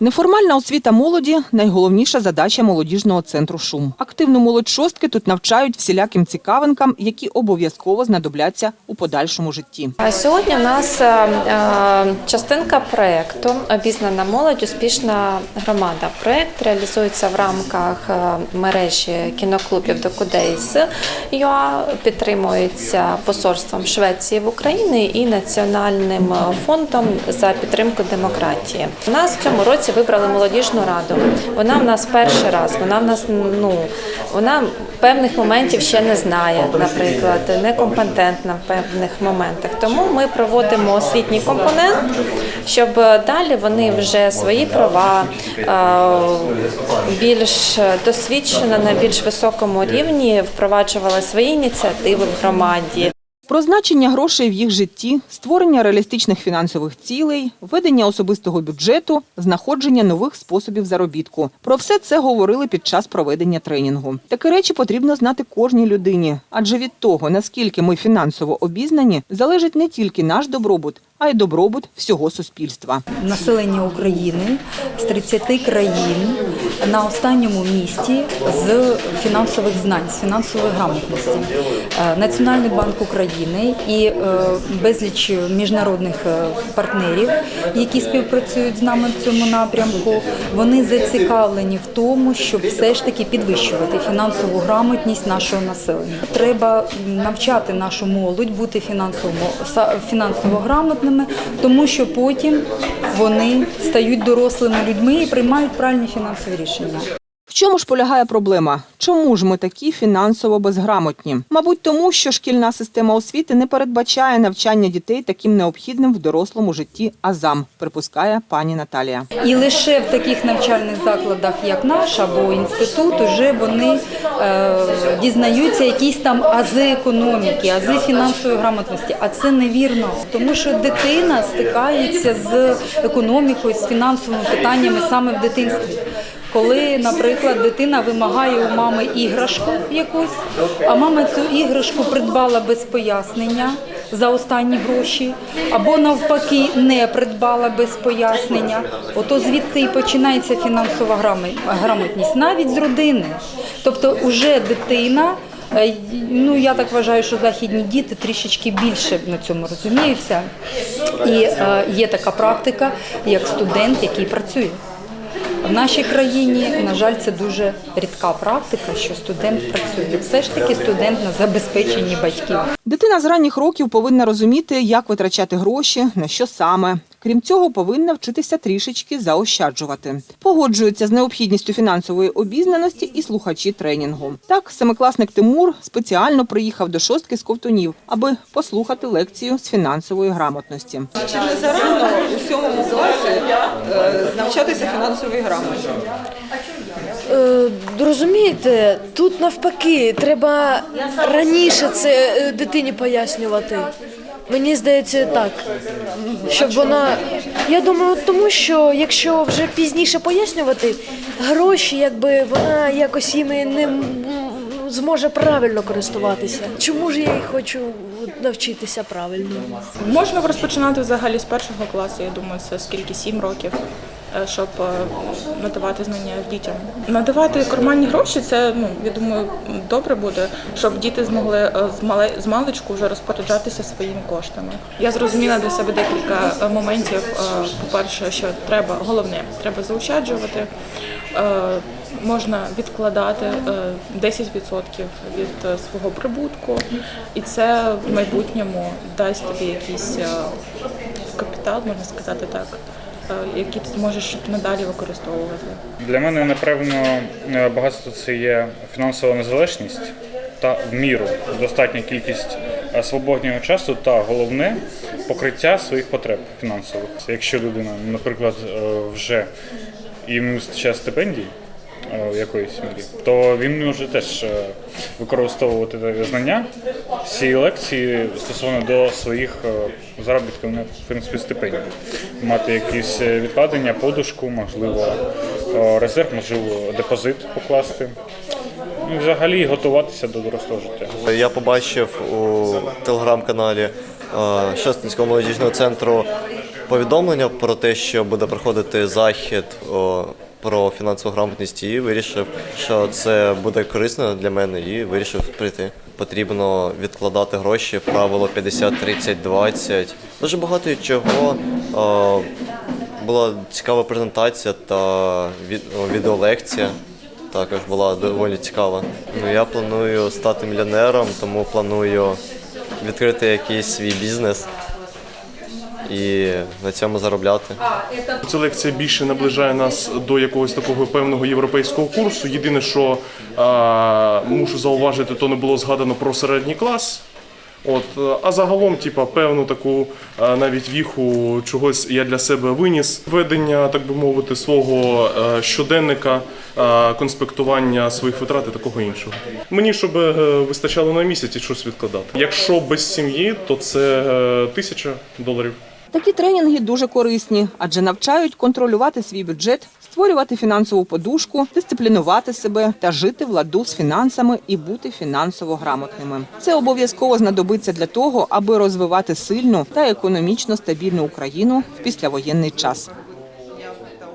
Неформальна освіта молоді найголовніша задача молодіжного центру Шум. Активну молодь шостки тут навчають всіляким цікавинкам, які обов'язково знадобляться у подальшому житті. Сьогодні у нас е, е, частинка проєкту Обізнана молодь, успішна громада. Проєкт реалізується в рамках е, мережі кіноклубів Докудейс ЮА, підтримується посольством Швеції в Україні і Національним фондом за підтримку демократії. У нас в цьому році вибрали молодіжну раду. Вона в нас перший раз. Вона в нас ну вона певних моментів ще не знає, наприклад, некомпетентна в певних моментах. Тому ми проводимо освітній компонент, щоб далі вони вже свої права більш досвідчено на більш високому рівні впроваджували свої ініціативи в громаді. Про значення грошей в їх житті, створення реалістичних фінансових цілей, ведення особистого бюджету, знаходження нових способів заробітку. Про все це говорили під час проведення тренінгу. Такі речі потрібно знати кожній людині, адже від того, наскільки ми фінансово обізнані, залежить не тільки наш добробут, а й добробут всього суспільства. населення України з 30 країн на останньому місці з фінансових знань, з фінансової грамотності. Е, Національний банк України і е, безліч міжнародних е, партнерів, які співпрацюють з нами в цьому напрямку, вони зацікавлені в тому, щоб все ж таки підвищувати фінансову грамотність нашого населення. Треба навчати нашу молодь бути фінансово фінансово грамотними, тому що потім вони стають дорослими людьми і приймають правильні фінансові рішення. Чому ж полягає проблема? Чому ж ми такі фінансово безграмотні? Мабуть, тому що шкільна система освіти не передбачає навчання дітей таким необхідним в дорослому житті азам, припускає пані Наталія. І лише в таких навчальних закладах, як наш або інститут, уже вони е, дізнаються якісь там ази економіки, ази фінансової грамотності. А це невірно, тому що дитина стикається з економікою, з фінансовими питаннями саме в дитинстві. Коли, наприклад, дитина вимагає у мами іграшку якусь, а мама цю іграшку придбала без пояснення за останні гроші, або навпаки не придбала без пояснення, ото звідти і починається фінансова грамотність навіть з родини. Тобто, уже дитина. е, Ну, я так вважаю, що західні діти трішечки більше на цьому розуміються. І е, є така практика, як студент, який працює. В нашій країні, на жаль, це дуже рідка практика, що студент працює. Все ж таки студент на забезпеченні батьків. Дитина з ранніх років повинна розуміти, як витрачати гроші, на що саме. Крім цього, повинна вчитися трішечки заощаджувати. Погоджуються з необхідністю фінансової обізнаності і слухачі тренінгу. Так, семикласник Тимур спеціально приїхав до шостки з ковтунів, аби послухати лекцію з фінансової грамотності. Чи не зарано у сьомому класі е, навчатися фінансовій грамоті? Е, розумієте, тут навпаки, треба раніше це е, дитині пояснювати. Мені здається так, щоб вона. Я думаю, тому що якщо вже пізніше пояснювати, гроші, якби вона якось їми не зможе правильно користуватися. Чому ж я й хочу навчитися правильно? Можна розпочинати взагалі з першого класу. Я думаю, це скільки сім років, щоб е, надавати знання дітям. Надавати карманні гроші, це ну я думаю, добре буде, щоб діти змогли е, з мале з маличку вже розпоряджатися своїми коштами. Я зрозуміла для себе декілька е, моментів. Е, По-перше, що треба головне, треба заощаджувати. Е, Можна відкладати е, 10% від е, свого прибутку, і це в майбутньому дасть тобі якийсь е, капітал, можна сказати так, е, який ти зможеш надалі використовувати. Для мене, напевно, е, багатство це є фінансова незалежність та в міру достатня кількість свободнього свободного часу та головне покриття своїх потреб фінансових. Якщо людина, наприклад, е, вже і вистачає стипендій. Е, якоїсь мірі, то він може теж е, використовувати знання цієї лекції стосовно до своїх е, заробітків на в принципі стипендій. Мати якісь відкладення, подушку, можливо, резерв, можливо, депозит покласти. Ну, і взагалі готуватися до дорослого життя. Я побачив у телеграм-каналі Шостинського молодіжного центру повідомлення про те, що буде проходити захід про фінансову грамотність, і вирішив, що це буде корисно для мене, і вирішив прийти. Потрібно відкладати гроші, правило 50, 30, 20. Дуже багато чого. Була цікава презентація та від- відеолекція. Також була доволі цікава. Ну, я планую стати мільйонером, тому планую відкрити якийсь свій бізнес і на цьому заробляти. Ця лекція більше наближає нас до якогось такого певного європейського курсу. Єдине, що а, мушу зауважити, то не було згадано про середній клас. От, а загалом, типа, певну таку навіть віху чогось я для себе виніс. Ведення, так би мовити, свого е, щоденника, е, конспектування своїх витрат і такого іншого. Мені щоб е, вистачало на місяць і щось відкладати. Якщо без сім'ї, то це тисяча доларів. Такі тренінги дуже корисні, адже навчають контролювати свій бюджет, створювати фінансову подушку, дисциплінувати себе та жити в ладу з фінансами і бути фінансово грамотними. Це обов'язково знадобиться для того, аби розвивати сильну та економічно стабільну Україну в післявоєнний час.